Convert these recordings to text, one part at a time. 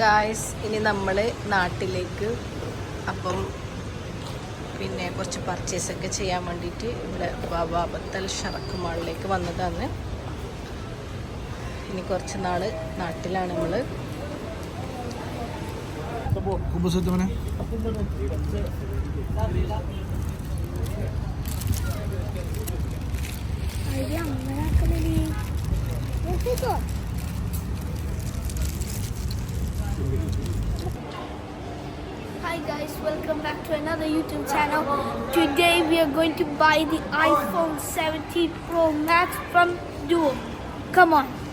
Guys ഇനി നമ്മൾ നാട്ടിലേക്ക് അപ്പം പിന്നെ കുറച്ച് പർച്ചേസ് ഒക്കെ ചെയ്യാൻ വേണ്ടിയിട്ട് ഇവിടെ ബാബാബത്തൽ ഷറക്ക് മാളിലേക്ക് വന്നതാണ്. ഇനി കുറച്ച് നാൾ നാട്ടിലാണ് നമ്മൾ കുബുസത്ത് welcome back to another YouTube channel. Today we are going to buy the iPhone 17 Pro Max from Duo. Come on.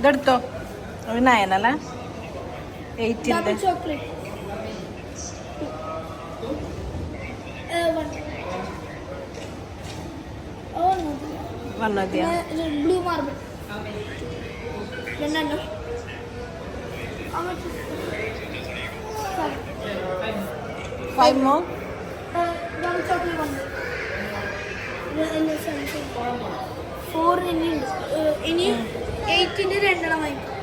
ഇതെടുത്തോ നയനല്ലേ എയ്റ്റിന്റെ. Uh. Oh. രണ്ടെണ്ണം Five. Uh, chocolate one. Four ഇനി Uh, ഇനി എയ്റ്റിന് രണ്ടെണ്ണം വാങ്ങിക്കും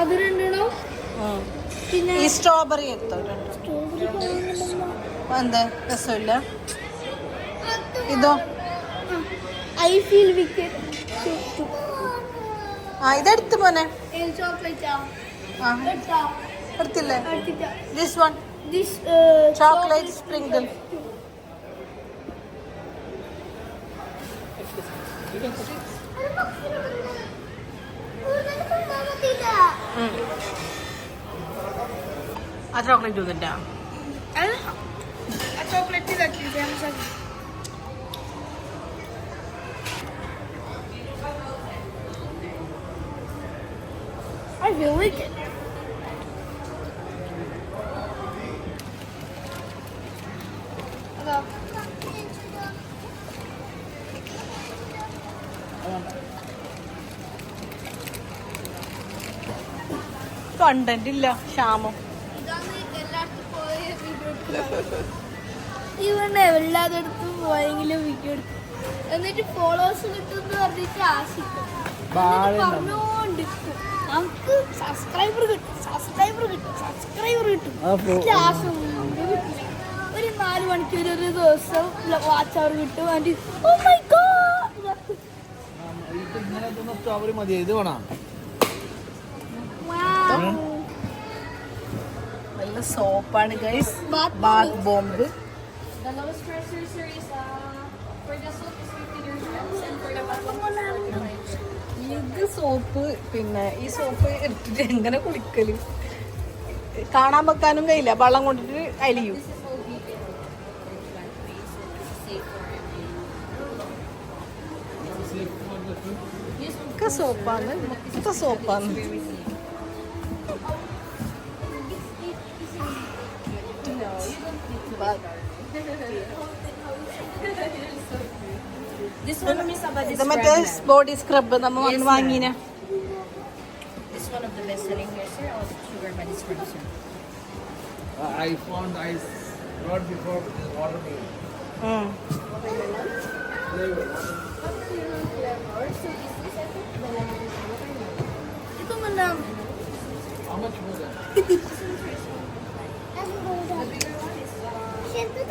അത് രണ്ടെണ്ണം? പിന്നെ ഈ സ്ട്രോബെറി എടുത്തോ? രണ്ടോ. സ്ട്രോബെറി വാങ്ങുന്നുണ്ടല്ലോ എന്താ? രസമില്ല. ഇതോ? ഐ ഫീൽ വിക്കറ്റ് ആ ഇതെടുത്ത് മോനെ. എടുത്തില്ലേ? This one this chocolate sprinkle Thank chocolate വന്നിട്ടാ ചോക്ലേറ്റ് ഇതാക്കി I feel wicked. അതാ കണ്ടന്റ് ഇല്ല ക്ഷാമം. ഇതാണ് എല്ലായിടത്തും പോയെങ്കിലും വീഡിയോ എടുക്കും എന്നിട്ട് ഫോളോവേഴ്സ് കിട്ടുമെന്ന് പറഞ്ഞിട്ട് ആശിക്കും. പറഞ്ഞോണ്ടിരിക്കും. നമുക്ക് സബ്സ്ക്രൈബർ കിട്ടും സബ്സ്ക്രൈബർ കിട്ടും സബ്സ്ക്രൈബർ കിട്ടും. ലാസ്റ്റ് ഒരു നാല് മണിക്കൂർ ഒരു ദിവസം വാച്ച് അവർ കിട്ടും. ആൻഡ് ഓ മൈ ഗോഡ് ഇങ്ങനെ സ്ട്രോബെറി മതി. ഇത് വേണം നല്ല സോപ്പാണ് guys Bath bath bomb The lowest pressure sir is uh, for the soap is 50 dirhams and സോപ്പാണ് ഗൈസ് ബാത്ത് ബോംബ്. ഇത് സോപ്പ് പിന്നെ ഈ സോപ്പ് എടുത്തിട്ട് എങ്ങനെ കുളിക്കൽ? കാണാൻ വെക്കാനും കഴിയില്ല. വെള്ളം കൊണ്ടിട്ട് അലിയും. സോപ്പാണ്. മൊത്ത സോപ്പാണ്. This one, is about is ഇത് മറ്റേ ബോഡി സ്ക്രബ് നമ്മ വന്ന് വാങ്ങിന This one of the best selling here, sir. All sugar body scrub, sir. I found I brought before. How much was that? Siyempre ito wala. Sugar, yes, sir. but This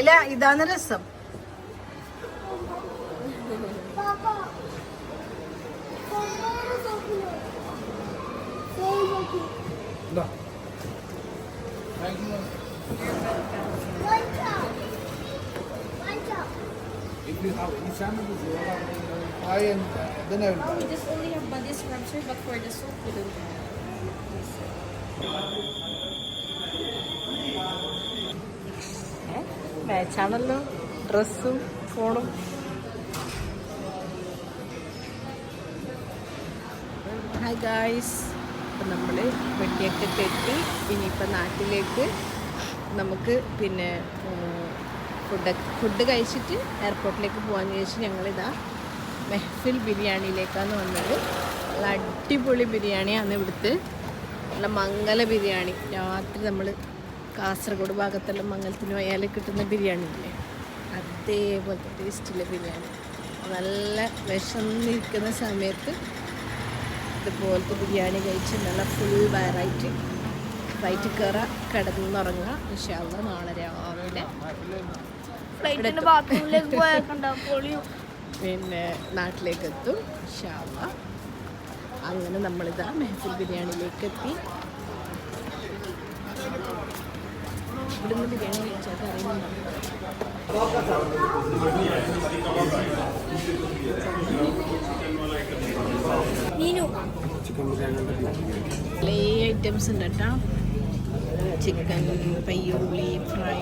അല്ല ഇതാണ് രസം Papa. No. Thank you. If you have any sandwiches, you want I and uh, then I will buy. We just only have body scrub, sir, but for the soap, we don't have. മാച്ചാണല്ലോ. ഡ്രസ്സും ഫോണും. Hi guys അപ്പം നമ്മൾ വെട്ടിയൊക്കെ കെട്ടി ഇനിയിപ്പോൾ നാട്ടിലേക്ക് നമുക്ക് പിന്നെ food food കഴിച്ചിട്ട് എയർപോർട്ടിലേക്ക് പോകാമെന്ന് ചോദിച്ച് ഞങ്ങളിതാ മെഹ്ഫിൽ ബിരിയാണിയിലേക്കാണ് വന്നത്. നല്ല അടിപൊളി ബിരിയാണിയാണ് ഇവിടുത്തെ. നല്ല മംഗല ബിരിയാണി. രാത്രി നമ്മൾ കാസർഗോഡ് ഭാഗത്തെല്ലാം മംഗലത്തിന് പോയാൽ കിട്ടുന്ന ബിരിയാണി ഇല്ലേ? അതേപോലത്തെ ടേസ്റ്റിലെ ബിരിയാണി. നല്ല വിശന്നിരിക്കുന്ന സമയത്ത് ഇതുപോലത്തെ ബിരിയാണി കഴിച്ച് നല്ല ഫുൾ വയറായിട്ട് ഫ്ലൈറ്റ് കയറുക കിടന്നുറങ്ങുക വിശാല നാളെ രാവിലെ. പിന്നെ നാട്ടിലേക്ക് എത്തും. അങ്ങനെ നമ്മളിതാ മെഹഫിൽ ബിരിയാണിയിലേക്ക് എത്തി. ഇവിടുന്ന് ബിരിയാണി ഐറ്റംസ് ഉണ്ട് കേട്ടോ. ചിക്കൻ പയ്യുള്ളി ഫ്രൈ.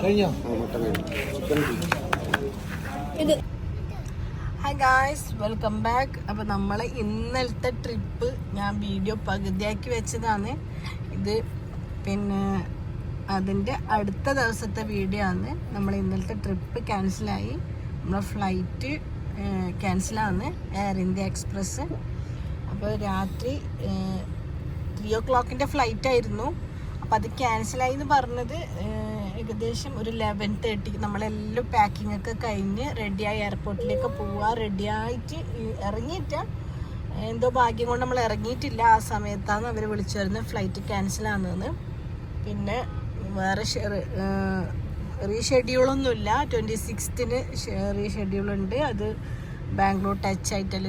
ഇത്. ഹായ് ഗായ്സ് വെൽക്കം ബാക്ക് അപ്പോൾ നമ്മൾ ഇന്നലത്തെ ട്രിപ്പ് ഞാൻ വീഡിയോ പകുതിയാക്കി വെച്ചതാണ്. ഇത് പിന്നെ അതിന്റെ അടുത്ത ദിവസത്തെ വീഡിയോ ആണ്. നമ്മൾ ഇന്നലത്തെ ട്രിപ്പ് ക്യാൻസലായി നമ്മളെ ഫ്ലൈറ്റ് ക്യാൻസലാണ് എയർ ഇന്ത്യ എക്സ്പ്രസ് അപ്പോൾ രാത്രി ത്രീ ഓ ക്ലോക്കിന്റെ ഫ്ലൈറ്റ് ആയിരുന്നു. അപ്പോൾ അത് ക്യാൻസലായി എന്ന് പറഞ്ഞത് ഏകദേശം ഒരു ലെവൻ തേർട്ടി നമ്മളെല്ലാം പാക്കിംഗ് ഒക്കെ കഴിഞ്ഞ് റെഡിയായി എയർപോർട്ടിലേക്ക് പോവുക റെഡിയായിട്ട് ഇറങ്ങിയിട്ട് എന്തോ ഭാഗ്യം കൊണ്ട് നമ്മൾ ഇറങ്ങിയിട്ടില്ല ആ സമയത്താണ് അവർ വിളിച്ചു വരുന്നത് ഫ്ലൈറ്റ് ക്യാൻസലാണെന്ന് പിന്നെ വേറെ റീഷെഡ്യൂളൊന്നുമില്ല. ട്വന്റി സിക്സ്ത്തിന് റീഷെഡ്യൂൾ ഉണ്ട് അത് ബാംഗ്ലൂർ ടച്ച് ആയിട്ടല്ല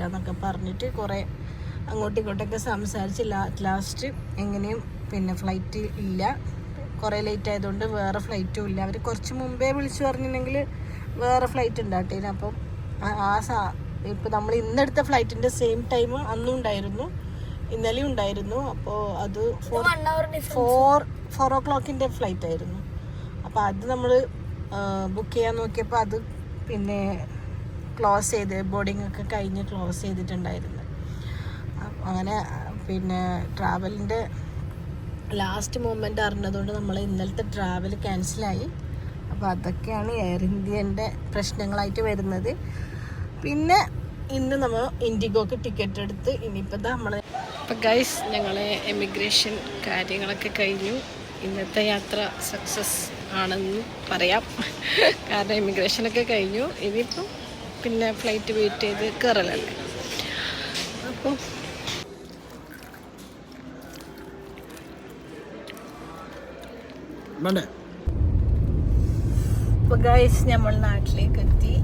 ആണെന്നൊക്കെ പറഞ്ഞിട്ട് കുറേ അങ്ങോട്ടും ഇങ്ങോട്ടൊക്കെ സംസാരിച്ച് ലാസ്റ്റ് എങ്ങനെയും പിന്നെ ഫ്ലൈറ്റ് ഇല്ല. കുറേ ലേറ്റ് ആയതുകൊണ്ട് വേറെ ഫ്ലൈറ്റും ഇല്ല. അവർ കുറച്ച് മുമ്പേ വിളിച്ചു പറഞ്ഞിട്ടുണ്ടെങ്കിൽ വേറെ ഫ്ലൈറ്റ് ഉണ്ടാട്ടേന് അപ്പം ആ- സാ ഇപ്പം നമ്മൾ ഇന്നെടുത്ത ഫ്ലൈറ്റിന്റെ സെയിം ടൈം അന്നും ഉണ്ടായിരുന്നു ഇന്നലെയും ഉണ്ടായിരുന്നു അപ്പോൾ അത് ഫോർ ഫോർ ഫോർ ഓ ക്ലോക്കിന്റെ ഫ്ലൈറ്റ് ആയിരുന്നു. അപ്പോൾ അത് നമ്മൾ ബുക്ക് ചെയ്യാൻ നോക്കിയപ്പോൾ അത് പിന്നെ ക്ലോസ് ചെയ്ത് ബോർഡിംഗ് ഒക്കെ കഴിഞ്ഞ് ക്ലോസ് ചെയ്തിട്ടുണ്ടായിരുന്നു. അങ്ങനെ പിന്നെ ട്രാവലിന്റെ ലാസ്റ്റ് മൂമെന്റ് അറിഞ്ഞതുകൊണ്ട് നമ്മൾ ഇന്നലത്തെ ട്രാവൽ ക്യാൻസലായി അപ്പോൾ അതൊക്കെയാണ് എയർ ഇന്ത്യന്റെ പ്രശ്നങ്ങളായിട്ട് വരുന്നത്. പിന്നെ ഇന്ന് നമ്മൾ ഇൻഡിഗോക്ക് ടിക്കറ്റ് എടുത്ത് ഇനിയിപ്പോൾ നമ്മൾ അപ്പോൾ ഗൈസ് ഞങ്ങൾ എമിഗ്രേഷൻ കാര്യങ്ങളൊക്കെ കഴിഞ്ഞു. ഇന്നത്തെ യാത്ര സക്സസ് ആണെന്ന് പറയാം. കാരണം ഇമിഗ്രേഷനൊക്കെ കഴിഞ്ഞു. ഇനിയിപ്പം പിന്നെ ഫ്ലൈറ്റ് വെയിറ്റ് ചെയ്ത് കയറലല്ലേ അപ്പോൾ ഇപ്പോൾ ഗൈസ് നമ്മൾ നാട്ടിലേക്ക് എത്തി.